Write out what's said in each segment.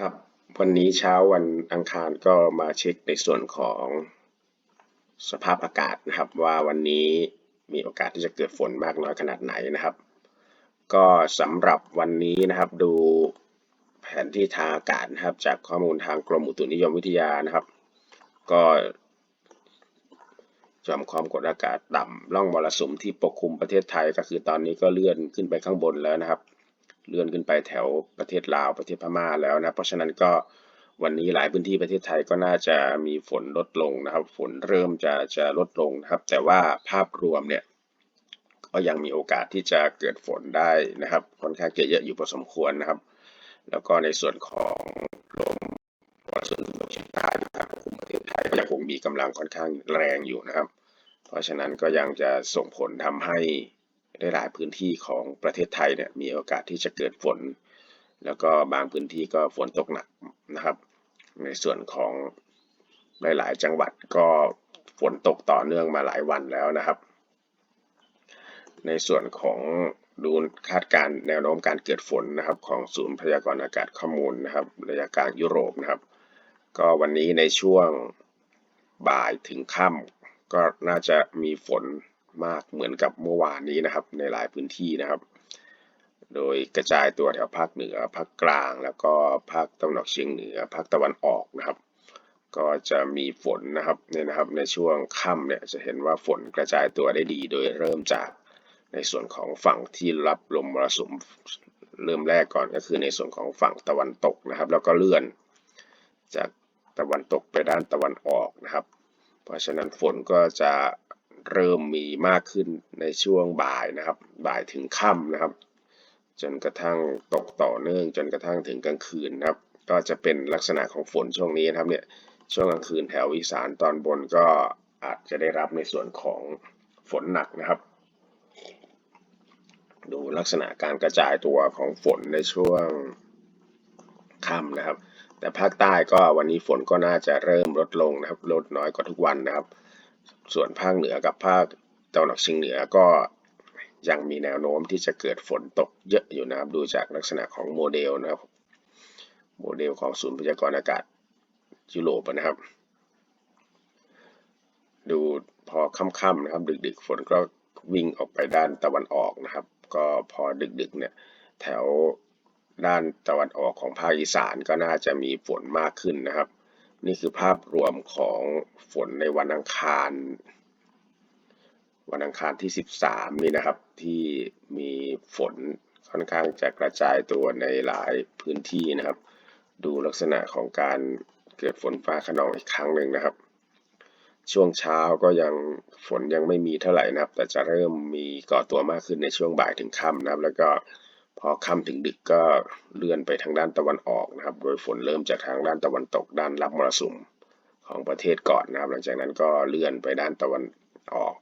ครับวันนี้เช้าวันอังคารก็มาเช็คในส่วนของสภาพอากาศนะครับ ว่าวันนี้มีโอกาสที่จะเกิดฝนมากน้อยขนาดไหนนะครับ ก็สำหรับวันนี้นะครับดูแผนที่ทางอากาศนะครับ จากข้อมูลทางกรมอุตุนิยมวิทยานะครับ ก็จอมความกดอากาศต่ำร่องมรสุมที่ปกคลุมประเทศไทยก็คือตอนนี้ก็เลื่อนขึ้นไปข้างบนแล้วนะครับ เลื่อนขึ้นไปแถวประเทศลาวประเทศพม่าแล้วนะ เพราะฉะนั้นก็วันนี้หลายพื้นที่ประเทศไทยก็น่าจะมีฝนลดลงนะครับ ฝนเริ่มจะจะลดลงนะครับ แต่ว่าภาพรวมเนี่ยก็ยังมีโอกาสที่จะเกิดฝนได้นะครับค่อนข้างเยอะอยู่พอสมควรนะครับ แล้วก็ในส่วนของลมมรสุมตะวันตกเฉียงใต้นะครับปกคลุมประเทศไทยก็ยังคงมีกำลังค่อนข้างแรงอยู่นะครับ เพราะฉะนั้นก็ยังจะส่งผลทำให้ ได้หลายพื้นที่ของประเทศไทยเนี่ยมีโอกาสที่จะเกิดฝน แล้วก็บางพื้นที่ก็ฝนตกหนักนะครับ ในส่วนของหลายๆ จังหวัดก็ฝนตกต่อเนื่องมาหลายวันแล้วนะครับ ในส่วนของดูคาดการแนวโน้มการเกิดฝนนะครับ ของศูนย์พยากรณ์อากาศข้อมูลนะครับระยะกลางยุโรปนะครับ ก็วันนี้ในช่วงบ่ายถึงค่ำก็น่าจะมีฝน มากเหมือนกับเมื่อวานนี้นะครับ ในหลายพื้นที่นะครับ โดยกระจายตัวแถวภาคเหนือ ภาคกลาง แล้วก็ภาคตะวันออกเฉียงเหนือ ภาคตะวันออกนะครับ ก็จะมีฝนนะครับเนี่ยนะครับ ในช่วงค่ำเนี่ยจะเห็นว่าฝนกระจายตัวได้ดี โดยเริ่มจากในส่วนของฝั่งที่รับลมมรสุมเริ่มแรกก่อนก็คือในส่วนของฝั่งตะวันตกนะครับ แล้วก็เลื่อน จากตะวันตกไปด้านตะวันออกนะครับ เพราะฉะนั้นฝนก็จะ เริ่มมีมากขึ้นในช่วงบ่ายนะครับ บ่ายถึงค่ำนะครับ จนกระทั่งตกต่อเนื่องจนกระทั่งถึงกลางคืนนะครับ ก็จะเป็นลักษณะของฝนช่วงนี้นะครับเนี่ยช่วงกลางคืนแถวอีสานตอนบนก็อาจจะได้รับในส่วนของฝนหนักนะครับ ดูลักษณะการกระจายตัวของฝนในช่วงค่ำนะครับ แต่ภาคใต้ก็วันนี้ฝนก็น่าจะเริ่มลดลงนะครับ ลดน้อยกว่าทุกวันนะครับ ส่วนภาคเหนือกับภาคตะวันออกเฉียงเหนือก็ยังมีแนวโน้มที่จะเกิดฝนตกเยอะอยู่นะครับ ดูจากลักษณะของโมเดลนะครับ โมเดลของศูนย์พยากรณ์อากาศยุโรปนะครับ ดูพอค่ำๆนะครับ ดึกๆฝนก็วิ่งออกไปด้านตะวันออกนะครับ ก็พอดึกๆเนี่ยแถวด้านตะวันออกของภาคอีสานก็น่าจะมีฝนมากขึ้นนะครับ นี่คือภาพรวมของฝนในวันอังคาร วันอังคารที่ 13 นี่นะครับ ที่มีฝนค่อนข้างจะกระจายตัวในหลายพื้นที่นะครับ ดูลักษณะของการเกิดฝนฟ้าขนองอีกครั้งหนึ่งนะครับ ช่วงเช้าก็ยังฝนยังไม่มีเท่าไหร่นะครับ แต่จะเริ่มมีก่อตัวมากขึ้นในช่วงบ่ายถึงค่ำนะครับ แล้วก็ พอค่ำถึงดึกก็เลื่อนไปทางด้านตะวันออกนะครับ โดยฝนเริ่มจากทางด้านตะวันตกด้านรับมรสุมของประเทศก่อนนะครับ หลังจากนั้นก็เลื่อนไปด้านตะวันออก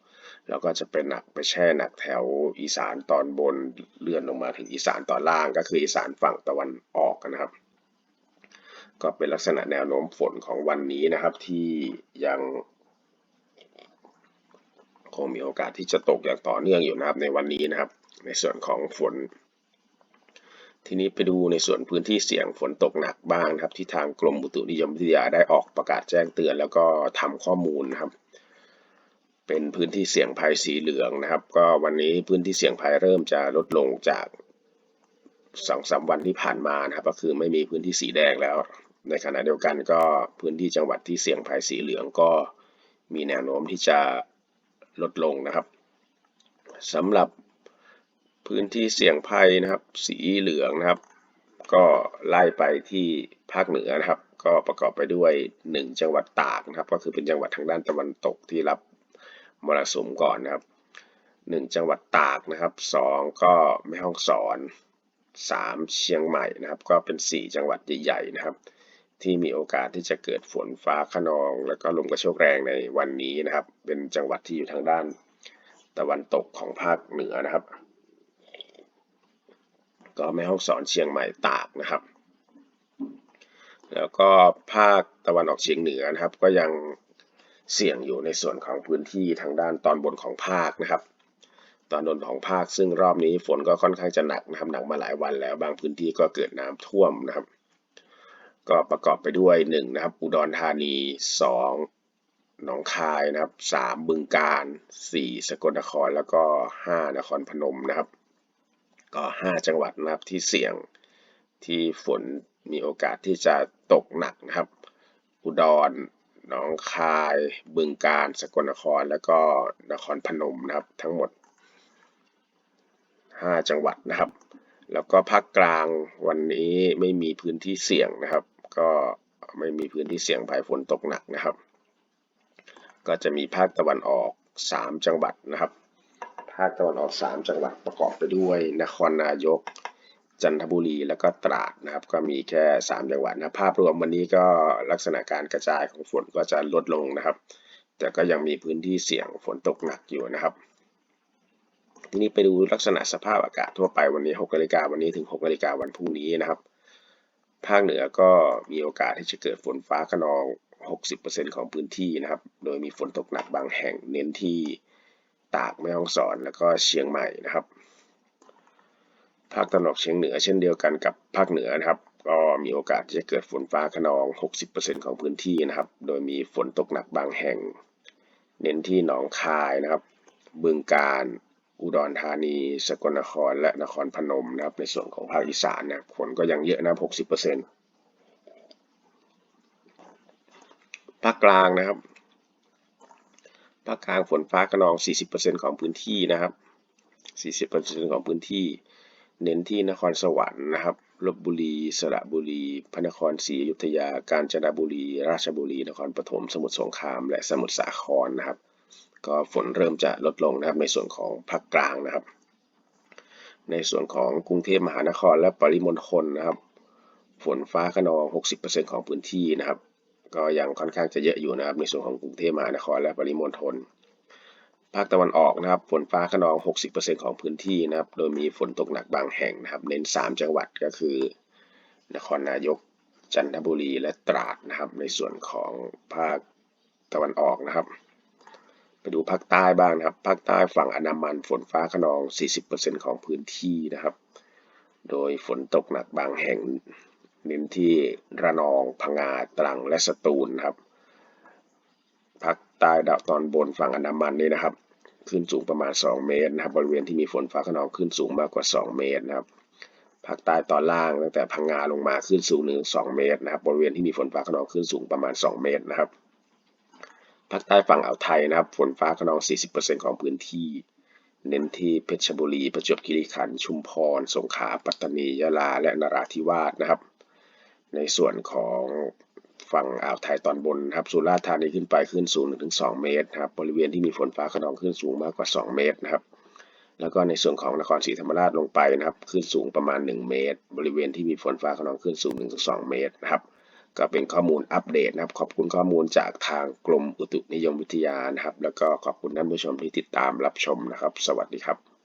แล้วก็จะเป็นหนักไปแช่หนักแถวอีสานตอนบนเลื่อนลงมาถึงอีสานตอนล่างก็คืออีสานฝั่งตะวันออกนะครับ ก็เป็นลักษณะแนวโน้มฝนของวันนี้นะครับที่ยังคงมีโอกาสที่จะตกอย่างต่อเนื่องอยู่นะครับในวันนี้นะครับ ในส่วนของฝน ทีนี้ไปดูในส่วนพื้นที่เสี่ยงฝนตกหนักบ้างนะครับ ที่ทางกรมอุตุนิยมวิทยาได้ออกประกาศแจ้งเตือน แล้วก็ทำข้อมูลนะครับ เป็นพื้นที่เสี่ยงภัยสีเหลืองนะครับ ก็วันนี้พื้นที่เสี่ยงภัยเริ่มจะลดลงจากสองสาวันที่ผ่านมานะครับ ก็คือไม่มีพื้นที่สีแดงแล้ว ในขณะเดียวกันก็พื้นที่จังหวัดที่เสี่ยงภัยสีเหลืองก็มีแนวโน้มที่จะลดลงนะครับสำหรับ พื้นที่เสี่ยงภัยนะครับ สีเหลืองนะครับ ก็ไล่ไปที่ภาคเหนือนะครับ ก็ประกอบไปด้วย 1 จังหวัดตากนะครับ ก็คือเป็นจังหวัดทางด้านตะวันตกที่รับมรสุมก่อนนะครับ 1 จังหวัดตากนะครับ 2 ก็แม่ฮ่องสอน 3 เชียงใหม่นะครับ ก็เป็น 4 จังหวัดใหญ่ๆนะครับ ที่มีโอกาสที่จะเกิดฝนฟ้าขนอง แล้วก็ลมกระโชกแรงในวันนี้นะครับ เป็นจังหวัดที่อยู่ทางด้านตะวันตกของภาคเหนือนะครับ ก็แม่ฮ่องสอนเชียงใหม่ตากนะครับ แล้วก็ภาคตะวันออกเฉียงเหนือนะครับ ก็ยังเสี่ยงอยู่ในส่วนของพื้นที่ทางด้านตอนบนของภาคนะครับ ตอนบนของภาคซึ่งรอบนี้ฝนก็ค่อนข้างจะหนักนะครับหนักมาหลายวันแล้วบางพื้นที่ก็เกิดน้ำท่วมนะครับ ก็ประกอบไปด้วยหนึ่งนะครับอุดรธานีสองหนองคายนะครับสามบึงกาฬสี่สกลนครแล้วก็ห้านครพนมนะครับ ก็ห้าจังหวัดนะครับที่เสี่ยงที่ฝนมีโอกาสที่จะตกหนักนะครับ อุดรหนองคาย บึงกาฬสกลนคร แล้วก็นครพนมนะครับ ทั้งหมด 5 จังหวัดนะครับ แล้วก็ภาคกลางวันนี้ไม่มีพื้นที่เสี่ยงนะครับ ก็ไม่มีพื้นที่เสี่ยงภัยฝนตกหนักนะครับ ก็จะมีภาคตะวันออก 3 จังหวัดนะครับ ภาคตะวันออก 3 จังหวัดประกอบไปด้วย นครนายก จันทบุรีแล้วก็ตราดนะครับ ก็มีแค่ 3 จังหวัดนะภาพรวมวันนี้ก็ลักษณะการกระจายของฝนก็จะลดลงนะครับ แต่ก็ยังมีพื้นที่เสี่ยงฝนตกหนักอยู่นะครับ ทีนี้ไปดูลักษณะสภาพอากาศทั่วไปวันนี้6นาฬิกาวันนี้ถึง6นาฬิกาวันพรุ่งนี้นะครับ ภาคเหนือก็มีโอกาสที่จะเกิดฝนฟ้าขนอง 60%ของพื้นที่นะครับ โดยมีฝนตกหนักบางแห่งเน้นที่ ตากแม่ฮ่องสอนแล้วก็เชียงใหม่นะครับ ภาคตะวันออกเฉียงเหนือเช่นเดียวกันกับภาคเหนือนะครับ ก็มีโอกาสที่จะเกิดฝนฟ้าขนอง 60%ของพื้นที่นะครับ โดยมีฝนตกหนักบางแห่ง เน้นที่หนองคายนะครับ บึงกาฬอุดรธานี สกลนคร และนครพนมนะครับ ในส่วนของภาคอีสานนะฝนก็ยังเยอะนะ 60%ภาคกลางนะครับ ภาคกลางฝนฟ้าขนอง 40%ของพื้นที่นะครับ 40%ของพื้นที่ เน้นที่นครสวรรค์นะครับลบบุรี สระบุรี พระนครศรีอยุธยา กาญจนบุรี ราชบุรี นครปฐม สมุทรสงคราม และสมุทรสาครนะครับ ก็ฝนเริ่มจะลดลงนะครับในส่วนของภาคกลางนะครับ ในส่วนของกรุงเทพมหานครและปริมณฑลนะครับ ฝนฟ้าขนอง 60%ของพื้นที่นะครับ ก็ยังค่อนข้างจะเยอะอยู่นะครับในส่วนของกรุงเทพมหานครและปริมณฑลภาคตะวันออกนะครับฝนฟ้าขนอง 60%ของพื้นที่นะครับ โดยมีฝนตกหนักบางแห่งนะครับ เน้น 3 จังหวัดก็คือ นครนายก จันทบุรีและตราดนะครับ ในส่วนของภาคตะวันออกนะครับ ไปดูภาคใต้บ้างนะครับ ภาคใต้ฝั่งอันดามันฝนฟ้าขนอง 40%ของพื้นที่นะครับ โดยฝนตกหนักบางแห่ง เน้นที่ระนองพังงาตรังและสตูลนะครับภาคใต้ดาวตอนบนฝั่งอันดามันนี่นะครับขึ้นสูงประมาณ 2 เมตรนะครับบริเวณที่มีฝนฟ้าขนองขึ้นสูงมากกว่า 2 เมตรนะครับภาคใต้ตอนล่างตั้งแต่พังงาลงมาขึ้นสูงหนึ่งสองเมตรนะครับบริเวณที่มีฝนฟ้าขนองขึ้นสูงประมาณ 2 เมตรนะครับภาคใต้ฝั่งอ่าวไทยนะครับฝนฟ้าขนอง 40%ของพื้นที่ เน้นที่เพชรบุรี ประจวบคีรีขันธ์ชุมพร สงขลาปัตตานียะลาและนราธิวาสนะครับ ในส่วนของฝั่งอ่าวไทยตอนบนครับสุราษฎร์ธานีขึ้นไปขึ้นสูง 1-2 เมตรครับบริเวณที่มีฝนฟ้าขนองขึ้นสูงมากกว่า 2 เมตรนะครับ แล้วก็ในส่วนของนครศรีธรรมราชลงไปนะครับขึ้นสูงประมาณ 1 เมตร บริเวณที่มีฝนฟ้าขนองขึ้นสูง 1-2 เมตรนะครับ ก็เป็นข้อมูลอัปเดตนะครับ ขอบคุณข้อมูลจากทางกรมอุตุนิยมวิทยานะครับ แล้วก็ขอบคุณท่านผู้ชมที่ติดตามรับชมนะครับ สวัสดีครับ